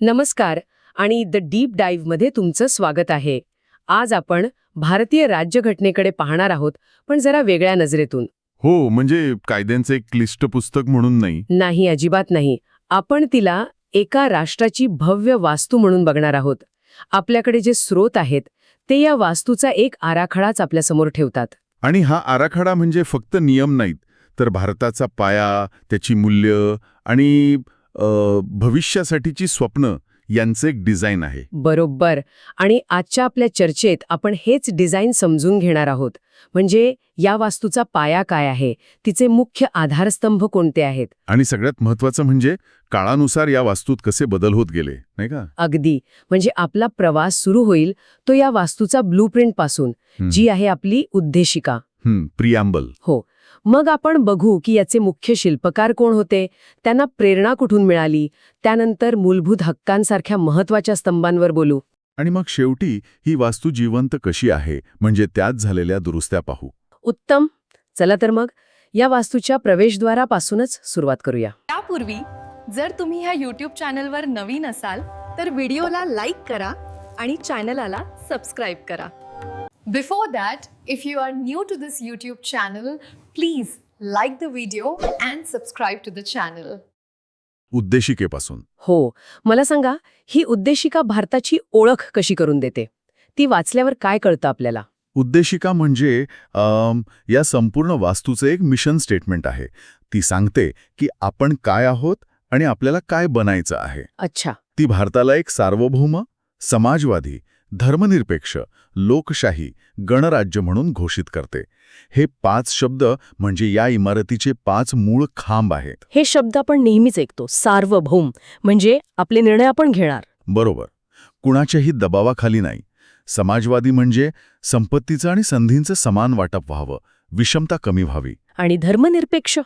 नमस्कार आणि द डीपमध्ये तुमचं स्वागत आहे. आज आपण भारतीय राज्यघटनेकडे पाहणार आहोत पण जरा वेगळ्या नजरेतून. हो म्हणजे कायद्यांचं एक क्लिष्ट पुस्तक म्हणून नाही? नाही अजिबात नाही. आपण तिला एका राष्ट्राची भव्य वास्तू म्हणून बघणार आहोत. आपल्याकडे जे स्रोत आहेत ते या वास्तूचा एक आराखडाच आपल्यासमोर ठेवतात. आणि हा आराखडा म्हणजे फक्त नियम नाहीत तर भारताचा पाया त्याची मूल्य आणि भविष्यासाठीची स्वप्न यांचं एक डिझाईन आहे. बरोबर. आणि आजच्या आपल्या चर्चेत आपण हेच डिझाईन समजून घेणार आहोत. म्हणजे या वास्तूचा पाया काय आहे? तिचे मुख्य आधारस्तंभ कोणते आहेत? आणि सगळ्यात महत्वाचं म्हणजे काळानुसार या वास्तूत कसे बदल होत गेले नाही का? अगदी. म्हणजे आपला प्रवास सुरू होईल तो या वास्तूचा ब्लूप्रिंटपासून. जी आहे आपली उद्देशिका. हं, प्रियांबल. हो. मग आपण बघू की याचे मुख्य शिल्पकार कोण होते? त्यांना प्रेरणा कुठून मिळाली? त्यानंतर मूलभूत हक्कांसारख्या महत्त्वाच्या स्तंभांवर बोलू. आणि मग शेवटी ही वास्तू जिवंत कशी आहे? म्हणजे त्यात झालेल्या दुरुस्त्या पाहू. उत्तम. चला तर मग या वास्तूच्या प्रवेशद्वारापासूनच सुरुवात करूया. त्यापूर्वी जर तुम्ही ह्या यूट्यूब चॅनलवर नवीन असाल तर व्हिडिओला लाईक करा आणि चॅनलाला सबस्क्राईब करा. Before that if you are new to this YouTube channel please like the video and subscribe to the channel उद्देशिकेपासून. हो मला सांगा ही उद्देशिका भारताची ओळख कशी करून देते? ती वाचल्यावर काय कळतं आपल्याला? उद्देशिका म्हणजे अम, या संपूर्ण वास्तूचे एक मिशन स्टेटमेंट आहे. ती सांगते की आपण काय आहोत आणि आपल्याला काय बनायचं आहे. अच्छा. ती भारताला एक सार्वभौम समाजवादी धर्मनिरपेक्ष लोकशाही गणराज्य म्हणून घोषित करते. हे पाच शब्द म्हणजे या इमारतीचे पाच मूळ खांब आहेत. हे शब्द आपण नेहमीच ऐकतो. सार्वभौम म्हणजे आपले निर्णय आपण घेणार. बरोबर. कुणाच्याही दबावाखाली नाही. समाजवादी म्हणजे संपत्तीचं आणि संधींचं समान वाटप व्हावं. विषमता कमी व्हावी. आणि धर्मनिरपेक्ष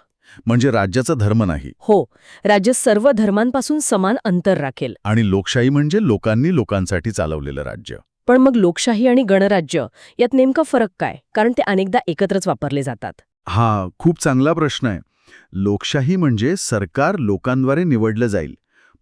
म्हणजे राज्याचा धर्म नाही. हो राज्य सर्व धर्मांपासून समान अंतर राखेल. आणि लोकशाही म्हणजे लोकांनी लोकांसाठी चालवलेलं राज्य. पण मग लोकशाही आणि गणराज्य यात नेमका फरक काय? कारण ते अनेकदा एकत्रच वापरले जातात. हा खूप चांगला प्रश्न आहे. लोकशाही म्हणजे सरकार लोकांद्वारे निवडलं जाईल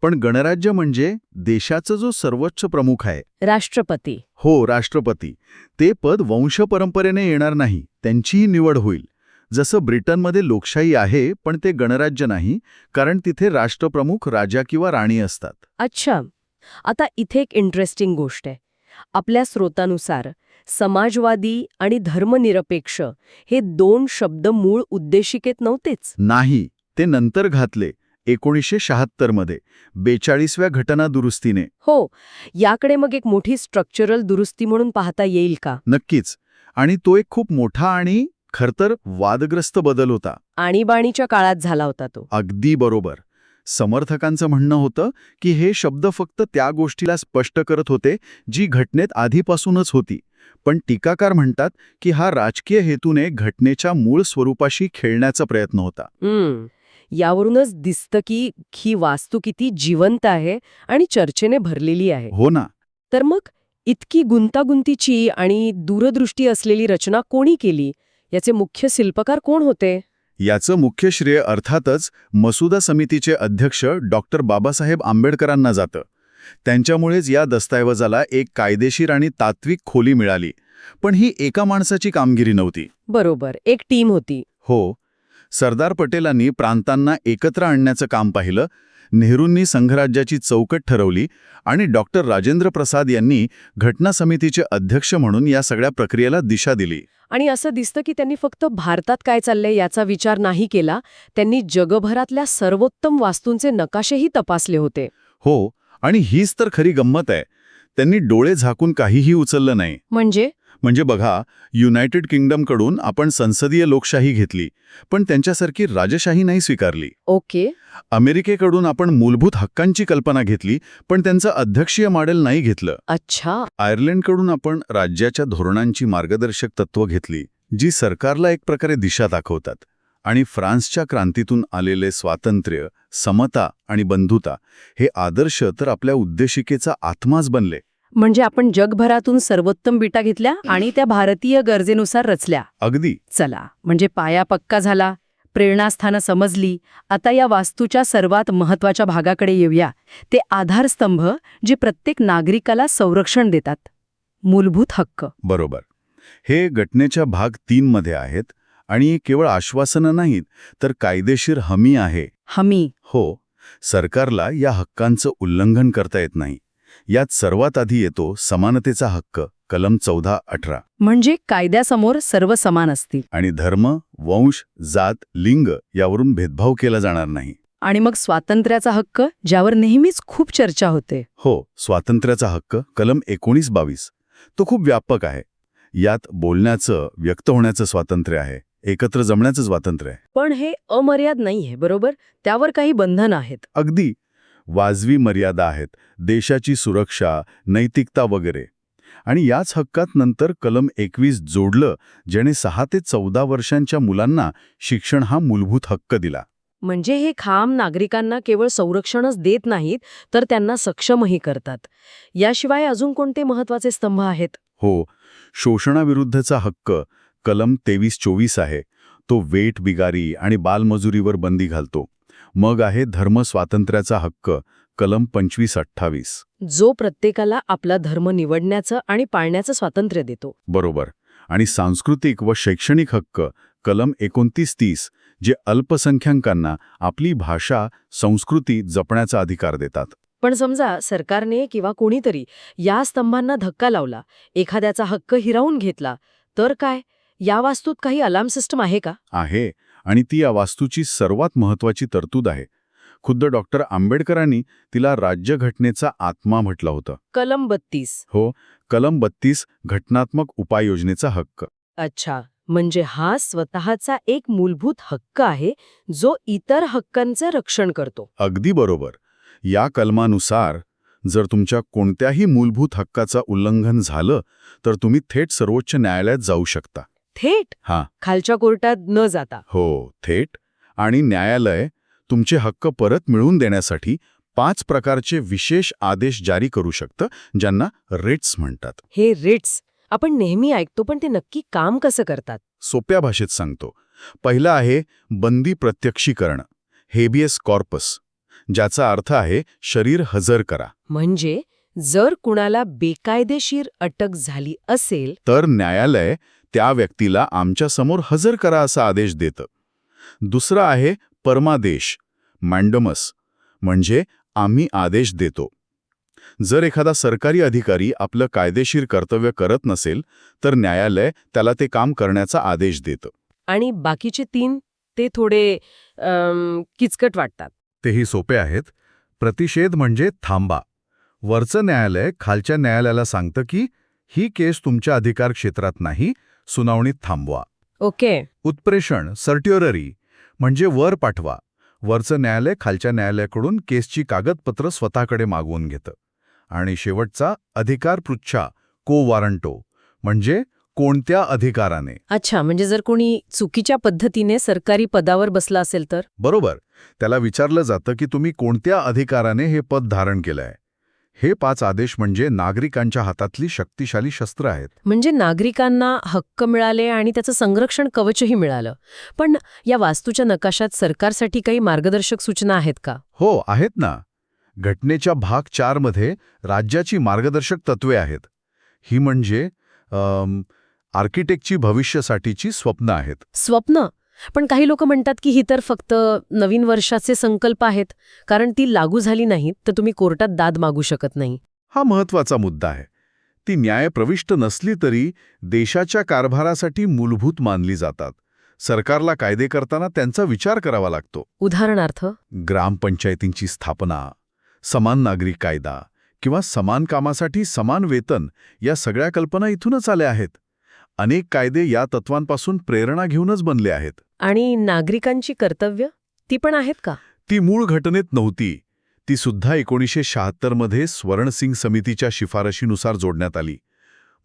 पण गणराज्य म्हणजे देशाचा जो सर्वोच्च प्रमुख आहे. राष्ट्रपती. हो राष्ट्रपती. ते पद वंश परंपरेने येणार नाही त्यांचीही निवड होईल. जसं ब्रिटनमध्ये लोकशाही आहे पण ते गणराज्य नाही कारण तिथे राष्ट्रप्रमुख राजा किंवा राणी असतात. अच्छा. आता इथे एक इंटरेस्टिंग गोष्ट आहे. आपल्या स्रोतानुसार समाजवादी आणि धर्मनिरपेक्ष हे दोन शब्द मूळ उद्देशिकेत नव्हतेच? नाही ते नंतर घातले एकोणीसशे शहात्तरमध्ये बेचाळीसव्या घटना दुरुस्तीने. हो याकडे मग एक मोठी स्ट्रक्चरल दुरुस्ती म्हणून पाहता येईल का? नक्कीच. आणि तो एक खूप मोठा आणि खरतर वादग्रस्त बदल होता. आणीबाणीच्या काळात झाला होता तो. अगदी बरोबर. समर्थकांचं म्हणणं होतं की हे शब्द फक्त त्या गोष्टीला स्पष्ट करत होते जी घटनेत आधीपासूनच होती. पण टीकाकार म्हणतात की हा राजकीय हेतूने घटनेच्या मूळ स्वरूपाशी खेळण्याचा प्रयत्न होता. यावरूनच दिसतं की ही वास्तू किती जिवंत आहे आणि चर्चेने भरलेली आहे. हो ना. तर मग इतकी गुंतागुंतीची आणि दूरदृष्टी असलेली रचना कोणी केली? याचे मुख्य शिल्पकार कोण होते? याचं मुख्य श्रेय अर्थातच मसुदा समितीचे अध्यक्ष डॉक्टर बाबासाहेब आंबेडकरांना जातं. त्यांच्यामुळेच या दस्तऐवजाला एक कायदेशीर आणि तात्विक खोली मिळाली. पण ही एका माणसाची कामगिरी नव्हती. बरोबर एक टीम होती. हो. सरदार पटेलांनी प्रांतांना एकत्र आणण्याचं काम पाहिलं नेहरूंनी संघराज्याची चौकट ठरवली आणि डॉक्टर राजेंद्र प्रसाद यांनी घटना समितीचे अध्यक्ष म्हणून या सगळ्या प्रक्रियेला दिशा दिली. आणि असं दिसतं की त्यांनी फक्त भारतात काय चाललंय याचा विचार नाही केला त्यांनी जगभरातल्या सर्वोत्तम वास्तूंचे नकाशेही तपासले होते. हो आणि हीच तर खरी गंमत आहे. त्यांनी डोळे झाकून काहीही उचललं नाही. म्हणजे? म्हणजे बघा युनायटेड किंगडमकडून आपण संसदीय लोकशाही घेतली पण त्यांच्यासारखी राजशाही नाही स्वीकारली. ओके. अमेरिकेकडून आपण मूलभूत हक्कांची कल्पना घेतली पण त्यांचं अध्यक्षीय मॉडेल नाही घेतलं. अच्छा. आयर्लंडकडून आपण राज्याच्या धोरणांची मार्गदर्शक तत्त्व घेतली जी सरकारला एक प्रकारे दिशा दाखवतात. आणि फ्रान्सच्या क्रांतीतून आलेले स्वातंत्र्य समता आणि बंधुता हे आदर्श तर आपल्या उद्देशिकेचा आत्माच बनले. म्हणजे आपण जगभरातून सर्वोत्तम बिटा घेतल्या आणि त्या भारतीय गरजेनुसार रचल्या. अगदी. चला म्हणजे पाया पक्का झाला. प्रेरणास्थानं समजली. आता या वास्तूच्या सर्वात महत्त्वाच्या भागाकडे येऊया. ते आधारस्तंभ जे प्रत्येक नागरिकाला संरक्षण देतात. मूलभूत हक्क. बरोबर. हे घटनेच्या भाग तीनमध्ये आहेत आणि केवळ आश्वासनं नाहीत तर कायदेशीर हमी आहे. हमी. हो सरकारला या हक्कांचं उल्लंघन करता येत नाही. यात सर्वात आधी येतो समानतेचा हक्क कलम चौदा अठरा. म्हणजे कायद्यासमोर सर्व समान असतील. आणि धर्म वंश जात लिंग यावरून भेदभाव केला जाणार नाही. आणि मग स्वातंत्र्याचा हक्क ज्यावर नेहमीच खूप चर्चा होते. हो स्वातंत्र्याचा हक्क कलम एकोणीस बावीस. तो खूप व्यापक आहे. यात बोलण्याचं व्यक्त होण्याचं स्वातंत्र्य आहे. एकत्र जमण्याचं स्वातंत्र्य आहे. पण हे अमर्याद नाहीये बरोबर? त्यावर काही बंधन आहेत. अगदी. वाजवी मर्यादा आहेत देशाची सुरक्षा नैतिकता वगैरे. आणि याच हक्कात नंतर कलम एकवीस जोडलं ज्याने सहा ते चौदा वर्षांच्या मुलांना शिक्षण हा मूलभूत हक्क दिला. म्हणजे हे खांब नागरिकांना केवळ संरक्षणच देत नाहीत तर त्यांना सक्षमही करतात. याशिवाय अजून कोणते महत्त्वाचे स्तंभ आहेत? हो शोषणाविरुद्धचा हक्क कलम तेवीस चोवीस आहे. तो वेट बिगारी आणि बालमजुरीवर बंदी घालतो. मग आहे धर्म स्वातंत्र्याचा हक्क कलम पंचवीस अठ्ठावीस. जो प्रत्येकाला आपला धर्म निवडण्याचं आणि पाळण्याचं स्वातंत्र्य देतो. बरोबर. आणि सांस्कृतिक व शैक्षणिक हक्क कलम एकोणतीस तीस जे अल्पसंख्याकांना आपली भाषा संस्कृती जपण्याचा अधिकार देतात. पण समजा सरकारने किंवा कोणीतरी या स्तंभांना धक्का लावला एखाद्याचा हक्क हिरावून घेतला तर काय? या वास्तूत काही अलार्म सिस्टम आहे का? आहे. आणि ती या वास्तूची सर्वात महत्वाची तरतूद आहे. खुद्द डॉक्टर आंबेडकरांनी तिला राज्यघटनेचा आत्मा म्हटलं होतं. कलम बत्तीस. हो कलम बत्तीस घटनात्मक उपाययोजनेचा हक्क. अच्छा म्हणजे हा स्वतःचा एक मूलभूत हक्क आहे जो इतर हक्कांचं रक्षण करतो. अगदी बरोबर. या कलमानुसार जर तुमच्या कोणत्याही मूलभूत हक्काचं उल्लंघन झालं तर तुम्ही थेट सर्वोच्च न्यायालयात जाऊ शकता. थेट हां. खालच्या कोर्टात न जाता. हो थेट. आणि न्यायालय तुमचे हक्क परत मिळवून देण्यासाठी पाच प्रकारचे विशेष आदेश जारी करू शकतं ज्यांना रेट्स म्हणतात. हे रिट्स आपण नेहमी ऐकतो पण ते नक्की काम कसं करतात? सोप्या भाषेत सांगतो. पहिलं आहे बंदी प्रत्यक्षीकरण हेबियस कॉर्पस ज्याचा अर्थ आहे शरीर हजर करा. म्हणजे जर कुणाला बेकायदेशीर अटक झाली असेल तर न्यायालय त्या व्यक्तीला आमच्यासमोर हजर करा असा आदेश देतं. दुसरं आहे परमादेश मँडमस म्हणजे आम्ही आदेश देतो. जर एखादा सरकारी अधिकारी आपलं कायदेशीर कर्तव्य करत नसेल तर न्यायालय त्याला ते काम करण्याचा आदेश देतं. आणि बाकीचे तीन ते थोडे किचकट वाटतात. तेही सोपे आहेत. प्रतिषेध म्हणजे थांबा. वरचं न्यायालय खालच्या न्यायालयाला सांगतं की ही केस तुमच्या अधिकार क्षेत्रात नाही सुनावणीत थांबवा. ओके. उत्प्रेषण सर्ट्युररी म्हणजे वर पाठवा. वरचं न्यायालय खालच्या न्यायालयाकडून केसची कागदपत्र स्वतःकडे मागवून घेतं. आणि शेवटचा अधिकार पृच्छा को वारंटो म्हणजे कोणत्या अधिकाराने? अच्छा म्हणजे जर कोणी चुकीच्या पद्धतीने सरकारी पदावर बसला असेल तर? बरोबर. त्याला विचारलं जातं की तुम्ही कोणत्या अधिकाराने हे पद धारण केलंय? हे पाच आदेश म्हणजे नागरिकांच्या हातातली शक्तिशाली शस्त्र आहेत. म्हणजे नागरिकांना हक्क मिळाले आणि त्याचं संरक्षण कवचही मिळालं. पण या वास्तूच्या नकाशात सरकारसाठी काही मार्गदर्शक सूचना आहेत का? हो आहेत ना. घटनेच्या भाग चारमध्ये राज्याची मार्गदर्शक तत्वे आहेत. ही म्हणजे आर्किटेक्टची भविष्यासाठीची स्वप्न आहेत. स्वप्न? पण काही लोक म्हणतात की ही तर फक्त नवीन वर्षाचे संकल्प आहेत कारण ती लागू झाली नाहीत तर तुम्ही कोर्टात दाद मागू शकत नाही. हा महत्त्वाचा मुद्दा आहे. ती न्यायप्रविष्ट नसली तरी देशाच्या कारभारासाठी मूलभूत मानली जातात. सरकारला कायदे करताना त्यांचा विचार करावा लागतो. उदाहरणार्थ? ग्रामपंचायतींची स्थापना समान नागरिक कायदा किंवा समान कामासाठी समान वेतन या सगळ्या कल्पना इथूनच आल्या आहेत. अनेक कायदे या तत्वांपासून प्रेरणा घेऊनच बनले आहेत. आणि नागरिकांची कर्तव्य ती पण आहेत का? ती मूळ घटनेत नव्हती. ती सुद्धा एकोणीसशे शहात्तरमध्ये स्वर्णसिंग समितीच्या शिफारशीनुसार जोडण्यात आली.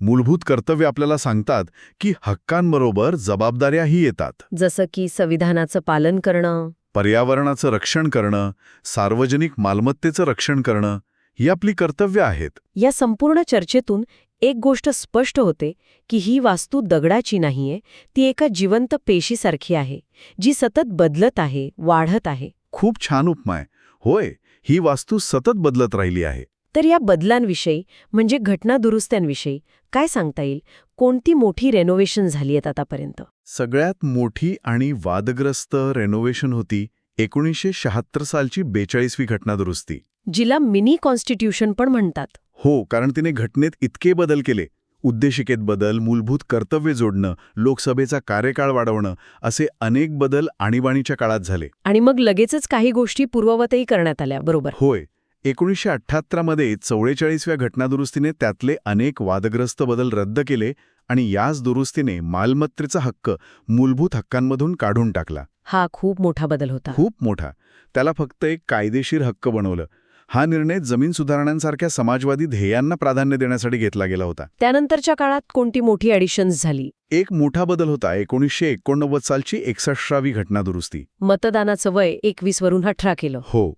मूलभूत कर्तव्य आपल्याला सांगतात की हक्कांबरोबर जबाबदाऱ्याही येतात. जसं की संविधानाचं पालन करणं. पर्यावरणाचं रक्षण करणं सार्वजनिक मालमत्तेचं रक्षण करणं ही आपली कर्तव्य आहेत. या संपूर्ण चर्चेतून एक गोष्ट स्पष्ट होते की ही वास्तू दगडाची नाहीये ती एका जिवंत पेशीसारखी आहे जी सतत बदलत आहे वाढत आहे. खूप छान उपमा आहे. होय ही वास्तू सतत बदलत राहिली आहे. तर या बदलांविषयी म्हणजे घटना दुरुस्त्यांविषयी काय सांगता येईल? कोणती मोठी रेनोव्हेशन झाली आहेत आतापर्यंत? सगळ्यात मोठी आणि वादग्रस्त रेनोव्हेशन होती एकोणीसशे शहात्तर सालची बेचाळीसवी घटना दुरुस्ती. जिला मिनी कॉन्स्टिट्यूशन पण म्हणतात. हो कारण तिने घटनेत इतके बदल केले. उद्देशिकेत बदल मूलभूत कर्तव्य जोडणं लोकसभेचा कार्यकाळ वाढवणं असे अनेक बदल आणीबाणीच्या काळात झाले. आणि मग लगेचच काही गोष्टी पूर्ववतही करण्यात आल्या बरोबर? होय. एकोणीसशे अठ्ठ्याहत्तरमध्ये चौवेचाळीसव्या घटनादुरुस्तीने त्यातले अनेक वादग्रस्त बदल रद्द केले आणि याच दुरुस्तीने मालमत्तेचा हक्क मूलभूत हक्कांमधून काढून टाकला. हा खूप मोठा बदल होता. खूप मोठा. त्याला फक्त एक कायदेशीर हक्क बनवलं. हा निर्णय जमीन सुधारणांसारख्या समाजवादी ध्येयांना प्राधान्य देण्यासाठी घेतला गेला होता. त्यानंतरच्या काळात कोणती मोठी ॲडिशन्स झाली? एक मोठा बदल होता. एकोणीसशे एकोणनव्वद सालची एकसष्टावी घटना दुरुस्ती मतदानाचं वय एकवीस वरून अठरा केलं. हो.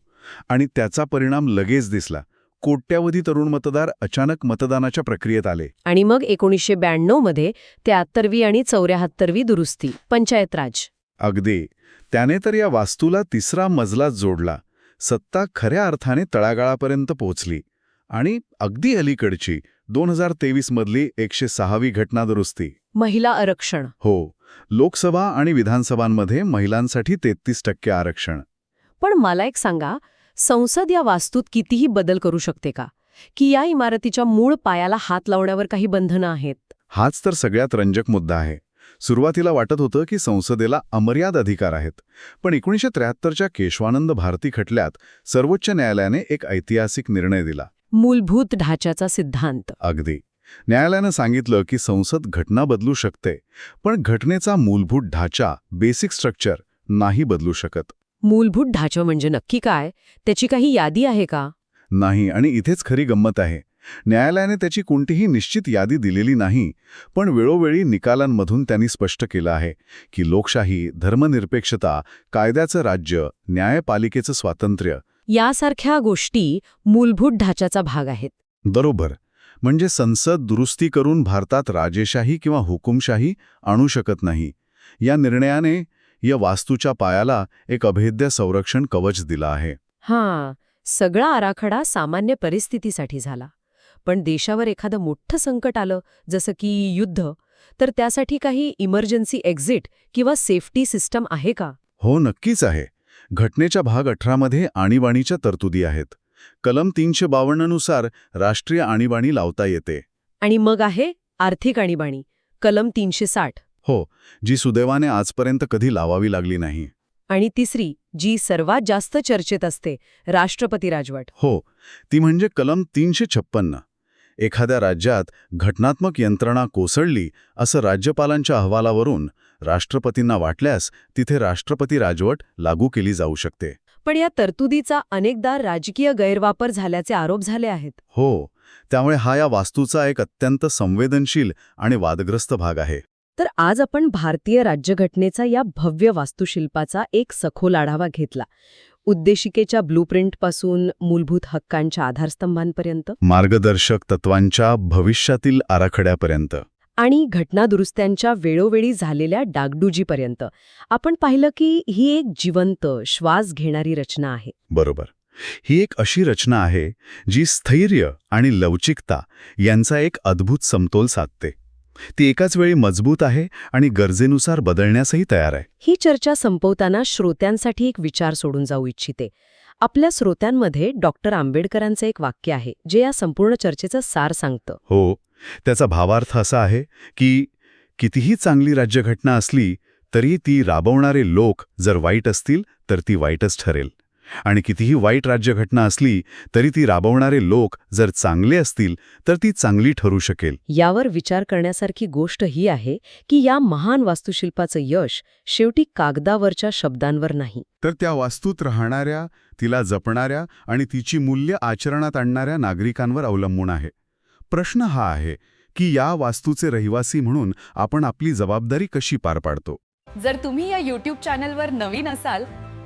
आणि त्याचा परिणाम लगेच दिसला. कोट्यावधी तरुण मतदार अचानक मतदानाच्या प्रक्रियेत आले. आणि मग एकोणीसशे ब्याण्णवमध्ये त्र्याहत्तरवी आणि चौऱ्याहत्तरवी दुरुस्ती. पंचायत राज अगदी. त्याने तर या वास्तूला तिसरा मजलाच जोडला. सत्ता खऱ्या अर्थाने तळागाळापर्यंत पोहोचली. आणि अगदी अलीकडची दोन हजार तेवीसमधली एकशे सहावी घटना दुरुस्ती. महिला आरक्षण. हो. लोकसभा आणि विधानसभांमध्ये महिलांसाठी तेहतीस टक्के आरक्षण. पण मला एक सांगा संसद या वास्तूत कितीही बदल करू शकते का? की या इमारतीच्या मूळ पायाला हात लावण्यावर काही बंधनं आहेत? हाच तर सगळ्यात रंजक मुद्दा आहे. सुरुवातीला वाटत होतं की संसदेला अमर्याद अधिकार आहेत. पण एकोणीसशे त्र्याहत्तरच्या केशवानंद भारती खटल्यात सर्वोच्च न्यायालयाने एक ऐतिहासिक निर्णय दिला. मूलभूत ढाच्याचा सिद्धांत. अगदी. न्यायालयानं सांगितलं की संसद घटना बदलू शकते पण घटनेचा मूलभूत ढाचा बेसिक स्ट्रक्चर नाही बदलू शकत. मूलभूत ढाचं म्हणजे नक्की काय? त्याची काही यादी आहे का? नाही आणि इथेच खरी गंमत आहे. न्यायालयाने त्याची कोणतीही निश्चित यादी दिलेली नाही पण वेळोवेळी निकालांमधून त्यांनी स्पष्ट केलं आहे की लोकशाही धर्मनिरपेक्षता कायद्याचं राज्य न्यायपालिकेचं स्वातंत्र्य यासारख्या गोष्टी मूलभूत ढाच्याचा भाग आहेत. बरोबर. म्हणजे संसद दुरुस्ती करून भारतात राजेशाही किंवा हुकुमशाही आणू शकत नाही. या निर्णयाने या वास्तूच्या पायाला एक अभेद्य संरक्षण कवच दिलं आहे. हां सगळा आराखडा सामान्य परिस्थितीसाठी झाला. पण देशावर एखादं मोठं संकट आलं जसं की युद्ध तर त्यासाठी काही इमर्जन्सी एक्झिट किंवा सेफ्टी सिस्टम आहे का? हो नक्कीच आहे. घटनेच्या भाग अठरामध्ये आणीबाणीच्या तरतुदी आहेत. कलम तीनशे बावन्ननुसार राष्ट्रीय आणीबाणी लावता येते. आणि मग आहे आर्थिक आणीबाणी कलम तीनशे साठ. हो जी सुदैवाने आजपर्यंत कधी लावावी लागली नाही. आणि तिसरी जी सर्वात जास्त चर्चेत असते राष्ट्रपती राजवट. हो ती म्हणजे कलम तीनशे छप्पन्न. एखाद्या राज्यात घटनात्मक यंत्रणा कोसळली असं राज्यपालांच्या अहवालावरून राष्ट्रपतींना वाटल्यास तिथे राष्ट्रपती राजवट लागू केली जाऊ शकते. पण या तरतुदीचा अनेकदा राजकीय गैरवापर झाल्याचे आरोप झाले आहेत. हो त्यामुळे हा या वास्तूचा एक अत्यंत संवेदनशील आणि वादग्रस्त भाग आहे. तर आज आपण भारतीय राज्यघटनेचा या भव्य वास्तुशिल्पाचा एक सखोल आढावा घेतला. उद्देशिकेच्या ब्लूप्रिंटपासून मूलभूत हक्कांच्या आधारस्तंभांपर्यंत? मार्गदर्शक तत्वांच्या भविष्यातील आराखड्यापर्यंत. आणि घटनादुरुस्त्यांच्या वेळोवेळी झालेल्या डागडुजीपर्यंत. आपण पाहिलं की ही एक जिवंत श्वास घेणारी रचना आहे. बरोबर. ही एक अशी रचना आहे जी स्थैर्य आणि लवचिकता यांचा एक अद्भुत समतोल साधते. ती एकाच वेळी मजबूत आहे आणि गरजेनुसार बदलण्यासही तयार आहे. ही चर्चा संपवताना श्रोत्यांसाठी एक विचार सोडून जाऊ इच्छिते. आपल्या श्रोत्यांमध्ये डॉक्टर आंबेडकरांचं एक वाक्य आहे जे या संपूर्ण चर्चेचं सार सांगतं. हो त्याचा भावार्थ असा आहे की कितीही चांगली राज्यघटना असली तरी ती राबवणारे लोक जर वाईट असतील तर ती वाईटच ठरेल. आणि कितीही वाईट राज्यघटना असली तरी ती राबवणारे लोक जर चांगले असतील तर ती चांगली ठरू शकेल. यावर विचार करण्यासारखी गोष्ट ही आहे की या महान वास्तुशिल्पाचं यश शेवटी कागदावरच्या शब्दांवर नाही. तर त्या वास्तूत राहणाऱ्या तिला जपणाऱ्या आणि तिची मूल्य आचरणात आणणाऱ्या नागरिकांवर अवलंबून आहे. प्रश्न हा आहे की या वास्तूचे रहिवासी म्हणून आपण आपली जबाबदारी कशी पार पाडतो? जर तुम्ही या यूट्यूब चॅनलवर नवीन असाल